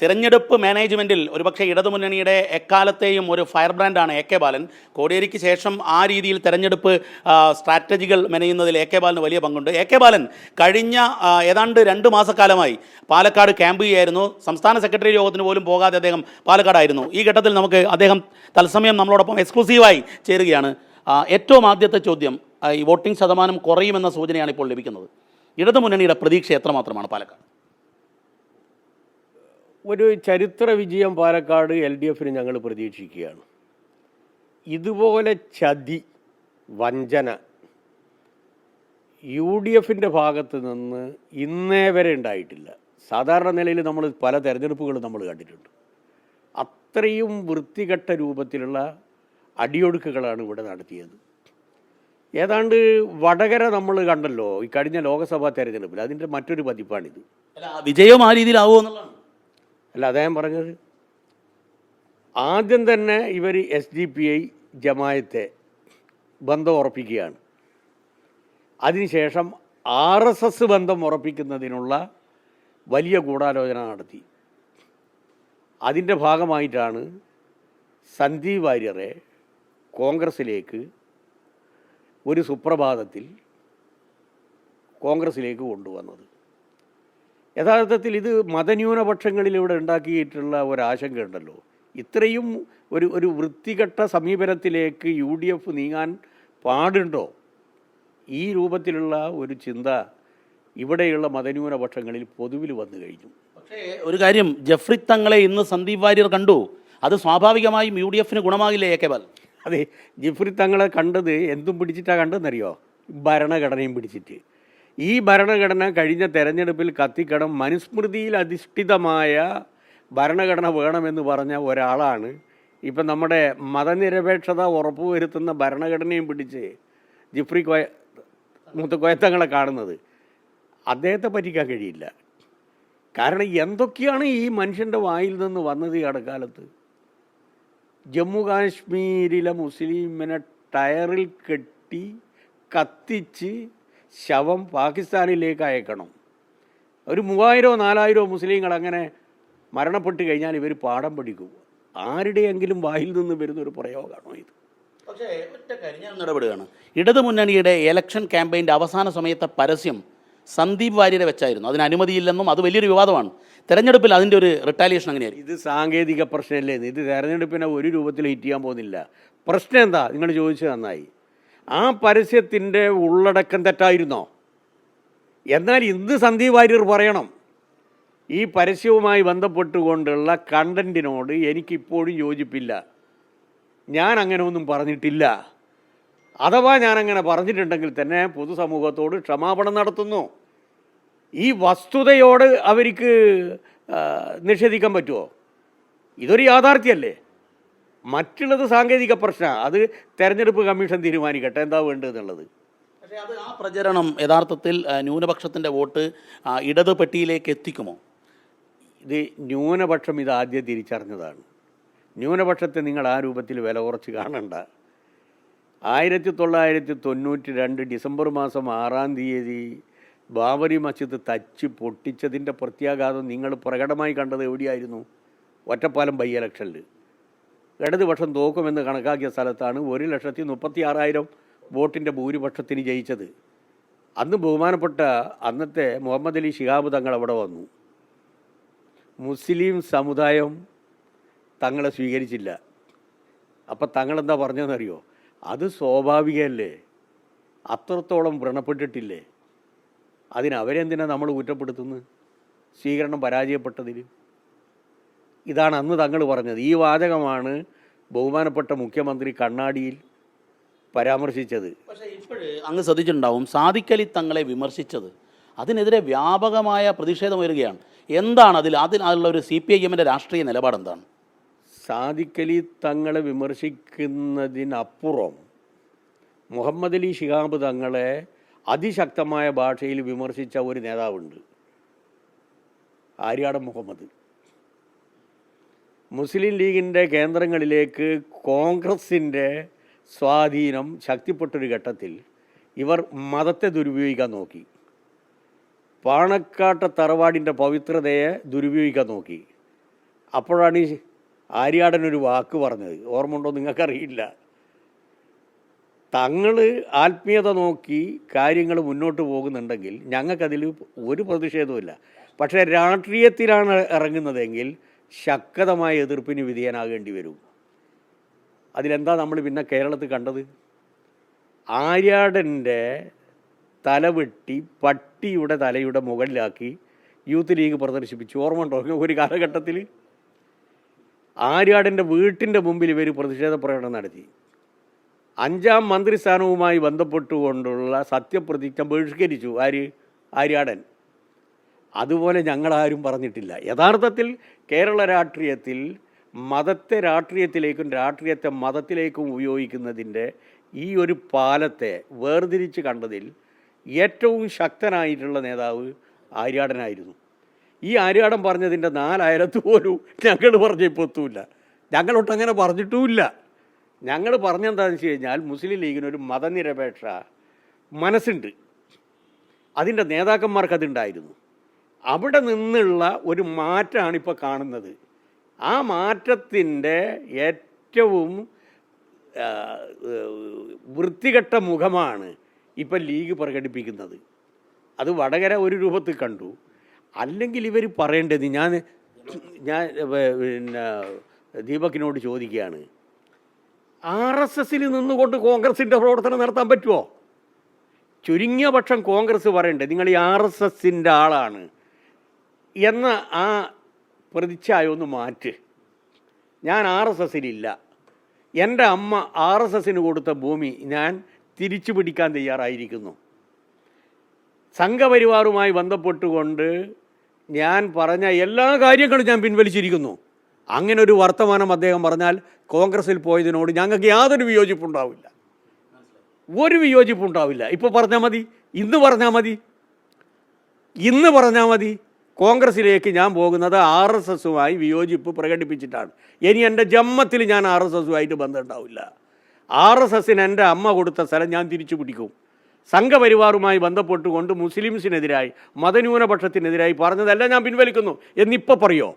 തിരഞ്ഞെടുപ്പ് മാനേജ്മെന്റിൽ ഒരുപക്ഷെ ഇടതുമുന്നണിയുടെ എക്കാലത്തെയും ഒരു ഫയർ ബ്രാൻഡാണ് എ കെ ബാലൻ. കോടിയേരിക്ക് ശേഷം ആ രീതിയിൽ തിരഞ്ഞെടുപ്പ് സ്ട്രാറ്റജികൾ മെനയുന്നതിൽ എ കെ ബാലന് വലിയ പങ്കുണ്ട്. എ കെ ബാലൻ കഴിഞ്ഞ ഏതാണ്ട് രണ്ട് മാസക്കാലമായി പാലക്കാട് ക്യാമ്പ് ചെയ്യായിരുന്നു സംസ്ഥാന സെക്രട്ടറി യോഗത്തിന് പോലും പോകാതെ അദ്ദേഹം പാലക്കാടായിരുന്നു. ഈ ഘട്ടത്തിൽ നമുക്ക് അദ്ദേഹം തത്സമയം നമ്മളോടൊപ്പം എക്സ്ക്ലൂസീവായി ചേരുകയാണ്. ഏറ്റവും ആദ്യത്തെ ചോദ്യം ഈ വോട്ടിംഗ് ശതമാനം കുറയുമെന്ന സൂചനയാണ് ഇപ്പോൾ ലഭിക്കുന്നത്. ഇടതുമുന്നണിയുടെ പ്രതീക്ഷ എത്രമാത്രമാണ് പാലക്കാട്? ഒരു ചരിത്ര വിജയം പാലക്കാട് എൽ ഡി എഫിന് ഞങ്ങൾ പ്രതീക്ഷിക്കുകയാണ്. ഇതുപോലെ ചതി വഞ്ചന യു ഡി എഫിന്റെ ഭാഗത്ത് നിന്ന് ഇന്നേ വരെ ഉണ്ടായിട്ടില്ല. സാധാരണ നിലയിൽ നമ്മൾ പല തെരഞ്ഞെടുപ്പുകളും നമ്മൾ കണ്ടിട്ടുണ്ട്. അത്രയും വൃത്തികെട്ട രൂപത്തിലുള്ള അടിയൊഴുക്കുകളാണ് ഇവിടെ നടത്തിയത്. ഏതാണ്ട് വടകര നമ്മൾ കണ്ടല്ലോ ഈ കഴിഞ്ഞ ലോക്സഭാ തെരഞ്ഞെടുപ്പിൽ. അതിന്റെ മറ്റൊരു പതിപ്പാണിത്. വിജയം ആ രീതിയിലാവുമോ എന്നുള്ളതാണ്. അല്ല അദ്ദേഹം പറഞ്ഞത് ആദ്യം തന്നെ ഇവർ എസ് ഡി പി ഐ ജമായത്തെ ബന്ധം ഉറപ്പിക്കുകയാണ്. അതിനുശേഷം ആർ എസ് എസ് ബന്ധം ഉറപ്പിക്കുന്നതിനുള്ള വലിയ ഗൂഢാലോചന നടത്തി. അതിന്റെ ഭാഗമായിട്ടാണ് സന്ദീപ് വാര്യറെ കോൺഗ്രസ്സിലേക്ക് ഒരു സുപ്രഭാതത്തിൽ കോൺഗ്രസ്സിലേക്ക് കൊണ്ടുവന്നത്. യഥാർത്ഥത്തിൽ ഇത് മതന്യൂനപക്ഷങ്ങളിലൂടെ ഉണ്ടാക്കിയിട്ടുള്ള ഒരാശങ്ക ഉണ്ടല്ലോ ഇത്രയും ഒരു ഒരു വൃത്തികെട്ട സമീപനത്തിലേക്ക് യു ഡി എഫ് നീങ്ങാൻ പാടുണ്ടോ? ഈ രൂപത്തിലുള്ള ഒരു ചിന്ത ഇവിടെയുള്ള മതന്യൂനപക്ഷങ്ങളിൽ പൊതുവിൽ വന്നു കഴിഞ്ഞു. പക്ഷേ ഒരു കാര്യം ജഫ്രി തങ്ങളെ ഇന്ന് സന്ദീപ് വാര്യർ കണ്ടു. അത് സ്വാഭാവികമായും യു ഡി എഫിന് ഗുണമാകില്ലേ എ കെ ബാൽ അതെ ജഫ്രി തങ്ങളെ കണ്ടത് എന്തും പിടിച്ചിട്ടാണ് കണ്ടതെന്നറിയോ? ഭരണഘടനയും പിടിച്ചിട്ട്. ഈ ഭരണഘടന കഴിഞ്ഞ തെരഞ്ഞെടുപ്പിൽ കത്തിക്കണം മനുസ്മൃതിയിൽ അധിഷ്ഠിതമായ ഭരണഘടന വേണമെന്ന് പറഞ്ഞ ഒരാളാണ്. ഇപ്പം നമ്മുടെ മതനിരപേക്ഷത ഉറപ്പുവരുത്തുന്ന ഭരണഘടനയും പിടിച്ച് ജിഫ്രി കോയ മുത്തക്കോയത്തങ്ങളെ കാണുന്നത്. അദ്ദേഹത്തെ പറ്റിക്കാൻ കഴിയില്ല. കാരണം എന്തൊക്കെയാണ് ഈ മനുഷ്യന്റെ വായിൽ നിന്ന് വന്നത് ഈ ഇടക്കാലത്ത് ജമ്മു കാശ്മീരിലെ മുസ്ലിമിനെ ടയറിൽ കെട്ടി കത്തിച്ച് ശവം പാകിസ്ഥാനിലേക്ക് അയക്കണം. ഒരു മൂവായിരമോ നാലായിരമോ മുസ്ലിങ്ങൾ അങ്ങനെ മരണപ്പെട്ട് കഴിഞ്ഞാൽ ഇവർ പാഠം പഠിക്കും. ആരുടെയെങ്കിലും വായിൽ നിന്ന് വരുന്ന ഒരു പ്രയോഗമാണോ ഇത്? പക്ഷേ ഒറ്റ കാര്യം ഞാൻ ഒന്ന് ഇടപെടുകയാണ്. ഇടതുമുന്നണിയുടെ ഇലക്ഷൻ ക്യാമ്പയിന്റെ അവസാന സമയത്തെ പരസ്യം സന്ദീപ് വാര്യരെ വെച്ചായിരുന്നു. അതിന് അനുമതിയില്ലെന്നും അത് വലിയൊരു വിവാദമാണ്. തെരഞ്ഞെടുപ്പിൽ അതിന്റെ ഒരു റിട്ടാലിയേഷൻ അങ്ങനെയായിരുന്നു. ഇത് സാങ്കേതിക പ്രശ്നമല്ലേ? ഇത് തെരഞ്ഞെടുപ്പിനെ ഒരു രൂപത്തിൽ ഹിറ്റ് ചെയ്യാൻ പോകുന്നില്ല. പ്രശ്നം എന്താ? നിങ്ങൾ ചോദിച്ചത് നന്നായി. ആ പരസ്യത്തിന്റെ ഉള്ളടക്കം തെറ്റായിരുന്നോ? എന്നാൽ ഇന്ന് സന്ദീപ് വാര്യർ പറയണം ഈ പരസ്യവുമായി ബന്ധപ്പെട്ടുകൊണ്ടുള്ള കണ്ടന്റിനോട് എനിക്കിപ്പോഴും യോജിപ്പില്ല. ഞാൻ അങ്ങനെ ഒന്നും പറഞ്ഞിട്ടില്ല. അഥവാ ഞാനങ്ങനെ പറഞ്ഞിട്ടുണ്ടെങ്കിൽ തന്നെ പൊതുസമൂഹത്തോട് ക്ഷമാപണം നടത്തുന്നു. ഈ വസ്തുതയോട് അവർക്ക് നിഷേധിക്കാൻ പറ്റുമോ? ഇതൊരു യാഥാർത്ഥ്യമല്ലേ? മറ്റുള്ളത് സാങ്കേതിക പ്രശ്നമാണ് അത് തെരഞ്ഞെടുപ്പ് കമ്മീഷൻ തീരുമാനിക്കട്ടെ. എന്താ വേണ്ടതെന്നുള്ളത്? പക്ഷേ അത് ആ പ്രചരണം യഥാർത്ഥത്തിൽ ന്യൂനപക്ഷത്തിന്റെ വോട്ട് ഇടത് പെട്ടിയിലേക്ക് എത്തിക്കുമോ? ഇത് ന്യൂനപക്ഷം ഇത് ആദ്യം തിരിച്ചറിഞ്ഞതാണ്. ന്യൂനപക്ഷത്തെ നിങ്ങൾ ആ രൂപത്തിൽ വില കുറച്ച് കാണണ്ട. ആയിരത്തി തൊള്ളായിരത്തി തൊണ്ണൂറ്റി രണ്ട് ഡിസംബർ മാസം ആറാം തീയതി ബാബരി മസ്ജിദ് തച്ച് പൊട്ടിച്ചതിന്റെ പ്രത്യാഘാതം നിങ്ങൾ പ്രകടമായി കണ്ടത് എവിടെയായിരുന്നു? ഒറ്റപ്പാലം ബൈ ഇലക്ഷനിൽ ഇടതുപക്ഷം തോക്കുമെന്ന് കണക്കാക്കിയ സ്ഥലത്താണ് ഒരു ലക്ഷത്തി മുപ്പത്തി ആറായിരം വോട്ടിന്റെ ഭൂരിപക്ഷത്തിന് ജയിച്ചത്. അന്ന് ബഹുമാനപ്പെട്ട അന്നത്തെ മുഹമ്മദ് അലി ഷിഹാബ് തങ്ങൾ അവിടെ വന്നു. മുസ്ലിം സമുദായം തങ്ങളെ സ്വീകരിച്ചില്ല. അപ്പം തങ്ങളെന്താ പറഞ്ഞതെന്നറിയോ? അത് സ്വാഭാവികമല്ലേ? അത്രത്തോളം വ്രണപ്പെട്ടിട്ടില്ലേ? അതിനവരെന്തിനാ നമ്മൾ കുറ്റപ്പെടുത്തുന്നത്? സ്വീകരണം പരാജയപ്പെട്ടതിൽ ഇതാണ് അന്ന് തങ്ങൾ പറഞ്ഞത്. ഈ വാചകമാണ് ബഹുമാനപ്പെട്ട മുഖ്യമന്ത്രി കണ്ണാടിയിൽ പരാമർശിച്ചത്. പക്ഷേ ഇപ്പോഴ് അങ്ങ് ശ്രദ്ധിച്ചിട്ടുണ്ടാവും സാദിക്കലി തങ്ങളെ വിമർശിച്ചത്. അതിനെതിരെ വ്യാപകമായ പ്രതിഷേധം ഉയരുകയാണ്. എന്താണ് അതിൽ അതിൽ അതിലുള്ള ഒരു സി പി ഐ എമ്മിന്റെ രാഷ്ട്രീയ നിലപാട് എന്താണ് സാദിഖലി തങ്ങളെ വിമർശിക്കുന്നതിനപ്പുറം മുഹമ്മദ് അലി ഷിഹാബ് തങ്ങളെ അതിശക്തമായ ഭാഷയിൽ വിമർശിച്ച ഒരു നേതാവുണ്ട്. ആര്യാടൻ മുഹമ്മദ്. മുസ്ലിം ലീഗിന്റെ കേന്ദ്രങ്ങളിലേക്ക് കോൺഗ്രസിന്റെ സ്വാധീനം ശക്തിപ്പെട്ടൊരു ഘട്ടത്തിൽ ഇവർ മതത്തെ ദുരുപയോഗിക്കാൻ നോക്കി. പാണക്കാട്ട തറവാടിന്റെ പവിത്രതയെ ദുരുപയോഗിക്കാൻ നോക്കി. അപ്പോഴാണ് ആര്യാടൻ ഒരു വാക്ക് പറഞ്ഞത്. ഓർമ്മ ഉണ്ടോ നിങ്ങൾക്കറിയില്ല. തങ്ങൾ ആത്മീയത നോക്കി കാര്യങ്ങൾ മുന്നോട്ട് പോകുന്നുണ്ടെങ്കിൽ ഞങ്ങൾക്കതിൽ ഒരു പ്രതിഷേധവുമില്ല. പക്ഷേ രാഷ്ട്രീയത്തിലാണ് ഇറങ്ങുന്നതെങ്കിൽ ശക്തമായ എതിർപ്പിന് വിധേയനാകേണ്ടി വരും. അതിലെന്താ നമ്മൾ പിന്നെ കേരളത്തിൽ കണ്ടത്? ആര്യാടന്റെ തലവെട്ടി പട്ടിയുടെ തലയുടെ മുകളിലാക്കി യൂത്ത് ലീഗ് പ്രദർശിപ്പിച്ചു. ഓർമ്മ ഉണ്ടോ ഒരു കാലഘട്ടത്തിൽ? ആര്യാടന്റെ വീട്ടിന്റെ മുമ്പിൽ ഇവർ പ്രതിഷേധ പ്രകടനം നടത്തി. അഞ്ചാം മന്ത്രിസ്ഥാനവുമായി ബന്ധപ്പെട്ടുകൊണ്ടുള്ള സത്യപ്രതിജ്ഞ ബഹിഷ്കരിച്ചു ആര്? ആര്യാടൻ. അതുപോലെ ഞങ്ങളാരും പറഞ്ഞിട്ടില്ല. യഥാർത്ഥത്തിൽ കേരള രാഷ്ട്രീയത്തിൽ മതത്തെ രാഷ്ട്രീയത്തിലേക്കും രാഷ്ട്രീയത്തെ മതത്തിലേക്കും ഉപയോഗിക്കുന്നതിന്റെ ഈ ഒരു പാലത്തെ വേർതിരിച്ച് കണ്ടതിൽ ഏറ്റവും ശക്തനായിട്ടുള്ള നേതാവ് ആര്യാടനായിരുന്നു. ഈ ആര്യാടൻ പറഞ്ഞതിന്റെ നാലായിരത്ത് പോലും ഞങ്ങൾ പറഞ്ഞപ്പോൾ എത്തൂല ഞങ്ങളൊട്ട് അങ്ങനെ പറഞ്ഞിട്ടുമില്ല. ഞങ്ങൾ പറഞ്ഞെന്താണെന്ന് വെച്ച് കഴിഞ്ഞാൽ മുസ്ലിം ലീഗിനൊരു മതനിരപേക്ഷ മനസ്സുണ്ട്. അതിന്റെ നേതാക്കന്മാർക്ക് അതുണ്ടായിരുന്നു അവിടെ നിന്നുള്ള ഒരു മാറ്റമാണ് ഇപ്പോൾ കാണുന്നത്. ആ മാറ്റത്തിന്റെ ഏറ്റവും വൃത്തികെട്ട മുഖമാണ് ഇപ്പം ലീഗ് പ്രകടിപ്പിക്കുന്നത്. അത് വടകര ഒരു രൂപത്തിൽ കണ്ടു. അല്ലെങ്കിൽ ഇവർ പറയേണ്ടത് ഞാൻ ഞാൻ പിന്നെ ദീപക്കിനോട് ചോദിക്കുകയാണ്. ആർ എസ് എസിൽ നിന്നുകൊണ്ട് കോൺഗ്രസിന്റെ പ്രവർത്തനം നടത്താൻ പറ്റുമോ? ചുരുങ്ങിയ പക്ഷം കോൺഗ്രസ് പറയണ്ടേ നിങ്ങൾ ഈ ആർ എസ് എസിന്റെ ആളാണ്. എന്ന ആ പ്രതിച്ഛായ ഒന്ന് മാറ്റ്. ഞാൻ ആർ എസ് എസിലില്ല. എന്റെ അമ്മ ആർ എസ് എസിന് കൊടുത്ത ഭൂമി ഞാൻ തിരിച്ചു പിടിക്കാൻ തയ്യാറായിരിക്കുന്നു. സംഘപരിവാറുമായി ബന്ധപ്പെട്ടുകൊണ്ട് ഞാൻ പറഞ്ഞ എല്ലാ കാര്യങ്ങളും ഞാൻ പിൻവലിച്ചിരിക്കുന്നു. അങ്ങനെ ഒരു വർത്തമാനം അദ്ദേഹം പറഞ്ഞാൽ കോൺഗ്രസിൽ പോയതിനോട് ഞങ്ങൾക്ക് യാതൊരു വിയോജിപ്പുണ്ടാവില്ല. ഒരു വിയോജിപ്പുണ്ടാവില്ല. ഇപ്പോൾ പറഞ്ഞാൽ മതി ഇന്ന് പറഞ്ഞാൽ മതി ഇന്ന് പറഞ്ഞാൽ മതി. കോൺഗ്രസിലേക്ക് ഞാൻ പോകുന്നത് ആർ എസ് എസുമായി വിയോജിപ്പ് പ്രകടിപ്പിച്ചിട്ടാണ്. ഇനി എന്റെ ജന്മത്തിൽ ഞാൻ ആർ എസ് എസുമായിട്ട് ബന്ധമുണ്ടാവില്ല. ആർ എസ് എസിന് എന്റെ അമ്മ കൊടുത്ത സ്ഥലം ഞാൻ തിരിച്ചു പിടിക്കും. സംഘപരിവാറുമായി ബന്ധപ്പെട്ടുകൊണ്ട് മുസ്ലിംസിനെതിരായി മതന്യൂനപക്ഷത്തിനെതിരായി പറഞ്ഞതല്ല ഞാൻ പിൻവലിക്കുന്നു. എന്നിപ്പോൾ പറയോ?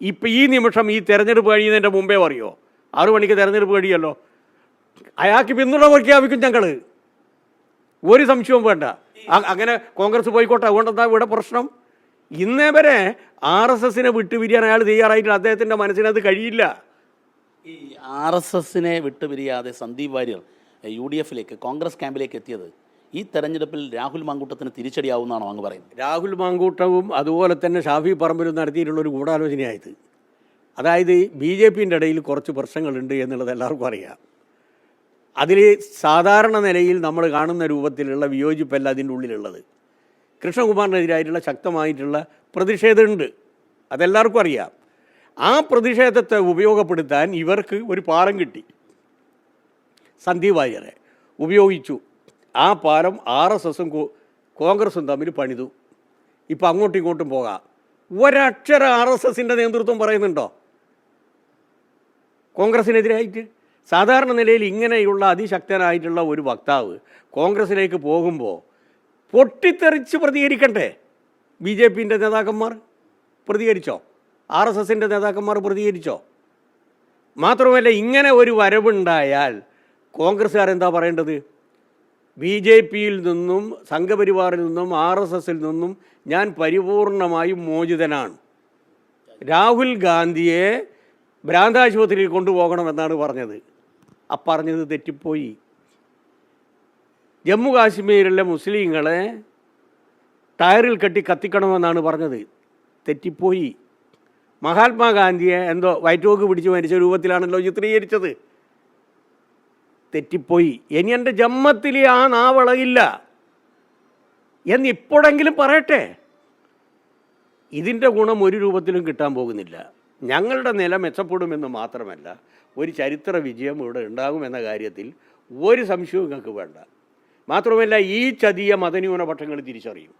ഇപ്പം ഈ നിമിഷം ഈ തെരഞ്ഞെടുപ്പ് കഴിയുന്നതിന്റെ മുമ്പേ പറയോ? ആറു മണിക്ക് തെരഞ്ഞെടുപ്പ് കഴിയല്ലോ അയാൾക്ക് പിന്തുണ പ്രഖ്യാപിക്കും ഞങ്ങൾ ഒരു സംശയവും വേണ്ട. അങ്ങനെ കോൺഗ്രസ് പോയിക്കോട്ടെ അതുകൊണ്ടെന്താ ഇവിടെ പ്രശ്നം? ഇന്നേ വരെ ആർ എസ് എസിനെ വിട്ടുപിരിയാൻ അയാൾ തയ്യാറായിട്ടില്ല. അദ്ദേഹത്തിന്റെ മനസ്സിനത് കഴിയില്ല. ഈ ആർ എസ് എസിനെ വിട്ടുപിരിയാതെ സന്ദീപ് വാര്യർ യു ഡി എഫിലേക്ക് കോൺഗ്രസ് ക്യാമ്പിലേക്ക് എത്തിയത് ഈ തെരഞ്ഞെടുപ്പിൽ രാഹുൽ മാങ്കൂട്ടത്തിന് തിരിച്ചടിയാവുമെന്നാണോ അങ്ങ് പറയുന്നത്? രാഹുൽ മാങ്കൂട്ടവും അതുപോലെ തന്നെ ഷാഫി പറമ്പിലും നടത്തിയിട്ടുള്ള ഒരു ഗൂഢാലോചനയായത്. അതായത് ബി ജെ പിന്റെ ഇടയിൽ കുറച്ച് പ്രശ്നങ്ങളുണ്ട് എന്നുള്ളത് എല്ലാവർക്കും അറിയാം. അതിൽ സാധാരണ നിലയിൽ നമ്മൾ കാണുന്ന രൂപത്തിലുള്ള വിയോജിപ്പല്ല അതിന്റെ ഉള്ളിലുള്ളത്. കൃഷ്ണകുമാറിനെതിരായിട്ടുള്ള ശക്തമായിട്ടുള്ള പ്രതിഷേധമുണ്ട്. അതെല്ലാവർക്കും അറിയാം. ആ പ്രതിഷേധത്തെ ഉപയോഗപ്പെടുത്താൻ ഇവർക്ക് ഒരു പാലം കിട്ടി. സന്ദീപ് ഉപയോഗിച്ചു. ആ പാലം ആർ എസ് എസും കോൺഗ്രസും തമ്മിൽ പണിതു. ഇപ്പം അങ്ങോട്ടും ഇങ്ങോട്ടും പോകാം. ഒരക്ഷരം ആർ എസ് എസിന്റെ നേതൃത്വം പറയുന്നുണ്ടോ? കോൺഗ്രസിനെതിരായിട്ട്? സാധാരണ നിലയിൽ ഇങ്ങനെയുള്ള അതിശക്തനായിട്ടുള്ള ഒരു വക്താവ് കോൺഗ്രസിലേക്ക് പോകുമ്പോൾ പൊട്ടിത്തെറിച്ച് പ്രതികരിക്കണ്ടേ? ബി ജെ പിന്റെ നേതാക്കന്മാർ പ്രതികരിച്ചോ? ആർ എസ് എസിന്റെ നേതാക്കന്മാർ പ്രതികരിച്ചോ? മാത്രമല്ല ഇങ്ങനെ ഒരു വരവുണ്ടായാൽ കോൺഗ്രസ്സുകാരെന്താ പറയേണ്ടത്? ബി ജെ പിയിൽ നിന്നും സംഘപരിവാറിൽ നിന്നും ആർ എസ് എസിൽ നിന്നും ഞാൻ പരിപൂർണമായും മോചിതനാണ്. രാഹുൽ ഗാന്ധിയെ ഭ്രാന്താശുപത്രിയിൽ കൊണ്ടുപോകണമെന്നാണ് പറഞ്ഞത്. ആ തെറ്റിപ്പോയി. ജമ്മു കാശ്മീരിലെ മുസ്ലിങ്ങളെ ടയറിൽ കെട്ടി കത്തിക്കണമെന്നാണ് പറഞ്ഞത്. തെറ്റിപ്പോയി. മഹാത്മാഗാന്ധിയെ എന്തോ വയറ്റോക്ക് പിടിച്ച് മരിച്ച രൂപത്തിലാണല്ലോ ചിത്രീകരിച്ചത്. തെറ്റിപ്പോയി. ഇനി എന്റെ ജന്മത്തിൽ ആ നാവളയില്ല. എന്ന് ഇപ്പോഴെങ്കിലും പറയട്ടെ. ഇതിന്റെ ഗുണം ഒരു രൂപത്തിലും കിട്ടാൻ പോകുന്നില്ല. ഞങ്ങളുടെ നില മെച്ചപ്പെടുമെന്ന് മാത്രമല്ല ഒരു ചരിത്ര വിജയം ഇവിടെ ഉണ്ടാകുമെന്ന കാര്യത്തിൽ ഒരു സംശയവും നിങ്ങൾക്ക് വേണ്ട. മാത്രമല്ല ഈ ചതിയ മതന്യൂനപക്ഷങ്ങൾ തിരിച്ചറിയും.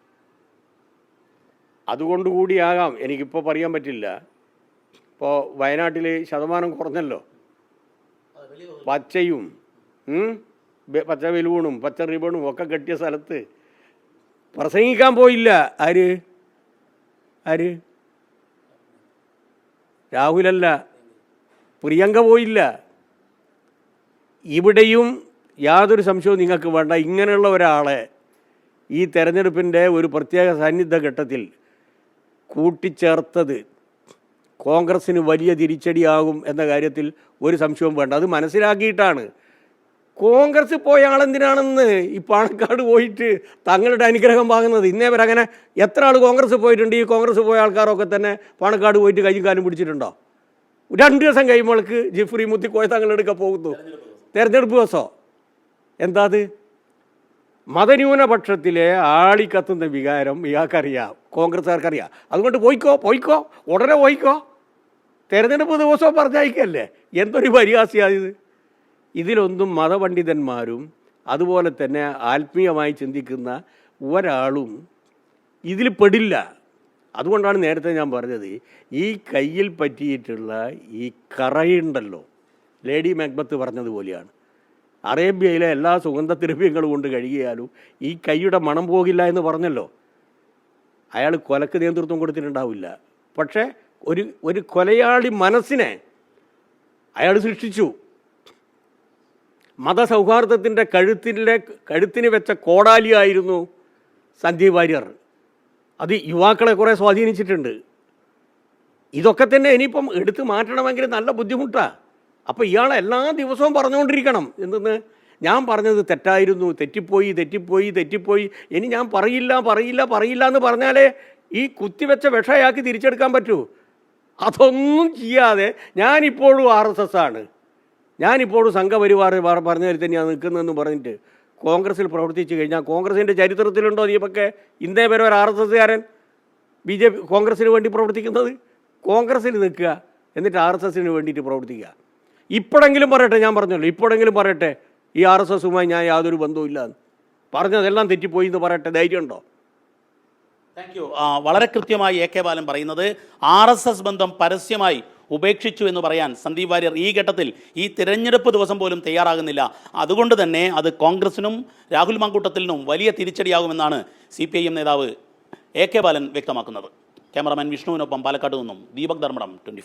അതുകൊണ്ടുകൂടിയാകാം എനിക്കിപ്പോൾ പറയാൻ പറ്റില്ല. ഇപ്പോൾ വയനാട്ടിൽ ശതമാനം കുറഞ്ഞല്ലോ. പച്ചയും പച്ച വെലുവണും പച്ച റിബണും ഒക്കെ കെട്ടിയ സ്ഥലത്ത് പ്രസംഗിക്കാൻ പോയില്ല. ആര്? ആര്? രാഹുലല്ല. പ്രിയങ്ക പോയില്ല. ഇവിടെയും യാതൊരു സംശയവും നിങ്ങൾക്ക് വേണ്ട. ഇങ്ങനെയുള്ള ഒരാളെ ഈ തെരഞ്ഞെടുപ്പിന്റെ ഒരു പ്രത്യേക സാന്നിധ്യ ഘട്ടത്തിൽ കൂട്ടിച്ചേർത്തത് കോൺഗ്രസ്സിന് വലിയ തിരിച്ചടിയാകും എന്ന കാര്യത്തിൽ ഒരു സംശയവും വേണ്ട. അത് മനസ്സിലാക്കിയിട്ടാണ്. കോൺഗ്രസ് പോയ ആളെന്തിനാണെന്ന് ഈ പാണക്കാട് പോയിട്ട് തങ്ങളുടെ അനുഗ്രഹം വാങ്ങുന്നത്. ഇന്നേ വരെ അങ്ങനെ എത്ര ആൾ കോൺഗ്രസ് പോയിട്ടുണ്ട്? ഈ കോൺഗ്രസ് പോയ ആൾക്കാരൊക്കെ തന്നെ പാണക്കാട് പോയിട്ട് കൈയും കാലും പിടിച്ചിട്ടുണ്ടോ? രണ്ട് ദിവസം കഴിയുമ്പോൾക്ക് ജിഫ്രി കോയ തങ്ങളെടുക്കാൻ പോകുന്നു. തെരഞ്ഞെടുപ്പ് ദിവസമോ എന്താ അത് മതന്യൂനപക്ഷത്തിലെ ആളിക്കത്തുന്ന വികാരം ഇയാൾക്കറിയാം കോൺഗ്രസ്സുകാർക്കറിയാം. അതുകൊണ്ട് പോയിക്കോ പോയിക്കോ ഉടനെ പോയിക്കോ. തെരഞ്ഞെടുപ്പ് ദിവസവും പറഞ്ഞയക്കല്ലേ? എന്തൊരു പരിഹാസ്യായത് ഇതിലൊന്നും മതപണ്ഡിതന്മാരും അതുപോലെ തന്നെ ആത്മീയമായി ചിന്തിക്കുന്ന ഒരാളും ഇതിൽ പെടില്ല. അതുകൊണ്ടാണ് നേരത്തെ ഞാൻ പറഞ്ഞത് ഈ കയ്യിൽ പറ്റിയിട്ടുള്ള ഈ കറയുണ്ടല്ലോ. ലേഡി മാക്ബത്ത് പറഞ്ഞതുപോലെയാണ് അറേബ്യയിലെ എല്ലാ സുഗന്ധദ്രവ്യങ്ങളും കൊണ്ട് കഴുകിയാലും ഈ കൈയുടെ മണം പോകില്ല എന്ന് പറഞ്ഞല്ലോ. അയാൾ കൊലക്ക് നേതൃത്വം കൊടുത്തിട്ടുണ്ടാവില്ല. പക്ഷേ ഒരു ഒരു കൊലയാളി മനസ്സിനെ അയാൾ സൃഷ്ടിച്ചു. മതസൗഹാർദ്ദത്തിന്റെ കഴുത്തിന്റെ കഴുത്തിന് വെച്ച കോടാലിയായിരുന്നു സന്ദീപ് വാര്യർ. അത് യുവാക്കളെ കുറേ സ്വാധീനിച്ചിട്ടുണ്ട്. ഇതൊക്കെ തന്നെ ഇനിയിപ്പം എടുത്തു മാറ്റണമെങ്കിൽ നല്ല ബുദ്ധിമുട്ടാണ് അപ്പോൾ ഇയാൾ എല്ലാ ദിവസവും പറഞ്ഞുകൊണ്ടിരിക്കണം. എന്തെന്ന്? ഞാൻ പറഞ്ഞത് തെറ്റായിരുന്നു തെറ്റിപ്പോയി തെറ്റിപ്പോയി തെറ്റിപ്പോയി. ഇനി ഞാൻ പറയില്ല പറയില്ല പറയില്ല എന്ന് പറഞ്ഞാലേ ഈ കുത്തിവെച്ച വിഷയാക്കി തിരിച്ചെടുക്കാൻ പറ്റൂ. അതൊന്നും ചെയ്യാതെ ഞാനിപ്പോഴും ആർ എസ് എസ് ആണ്. ഞാനിപ്പോഴും സംഘപരിവാർ പറ- പറഞ്ഞ തരത്തിൽ തന്നെയാണ് നിൽക്കുന്നതെന്ന് പറഞ്ഞിട്ട് കോൺഗ്രസ്സിൽ പ്രവർത്തിച്ചു കഴിഞ്ഞാൽ കോൺഗ്രസിന്റെ ചരിത്രത്തിലുണ്ടോ നീപ്പൊക്കെ ഇന്നേ വരെ ഒരു ആർ എസ് എസ്സുകാരൻ ബി ജെ പി കോൺഗ്രസ്സിന് വേണ്ടി പ്രവർത്തിക്കുന്നത്? കോൺഗ്രസ്സിൽ നിൽക്കുക എന്നിട്ട് ആർ എസ് എസിന് വേണ്ടിയിട്ട് പ്രവർത്തിക്കുക. ഇപ്പോഴെങ്കിലും പറയട്ടെ ഞാൻ പറഞ്ഞല്ലോ ഇപ്പോഴെങ്കിലും പറയട്ടെ ഈ ആർ എസ് എസുമായി ഞാൻ യാതൊരു ബന്ധവുമില്ല എന്ന് പറഞ്ഞതെല്ലാം തെറ്റിപ്പോയി എന്ന് പറയട്ടെ ധൈര്യമുണ്ടോ? താങ്ക് യു വളരെ കൃത്യമായി എ കെ ബാലൻ പറയുന്നത് ആർ എസ് എസ് ബന്ധം പരസ്യമായി ഉപേക്ഷിച്ചു എന്ന് പറയാൻ സന്ദീപ് വാര്യർ ഈ ഘട്ടത്തിൽ ഈ തിരഞ്ഞെടുപ്പ് ദിവസം പോലും തയ്യാറാകുന്നില്ല. അതുകൊണ്ട് തന്നെ അത് കോൺഗ്രസിനും രാഹുൽ മാങ്കൂട്ടത്തിനും വലിയ തിരിച്ചടിയാകുമെന്നാണ് സി പി ഐ എം നേതാവ് എ കെ ബാലൻ വ്യക്തമാക്കുന്നത്. ക്യാമറമാൻ വിഷ്ണുവിനൊപ്പം പാലക്കാട് നിന്നും ദീപക് ധർമ്മടം ട്വന്റി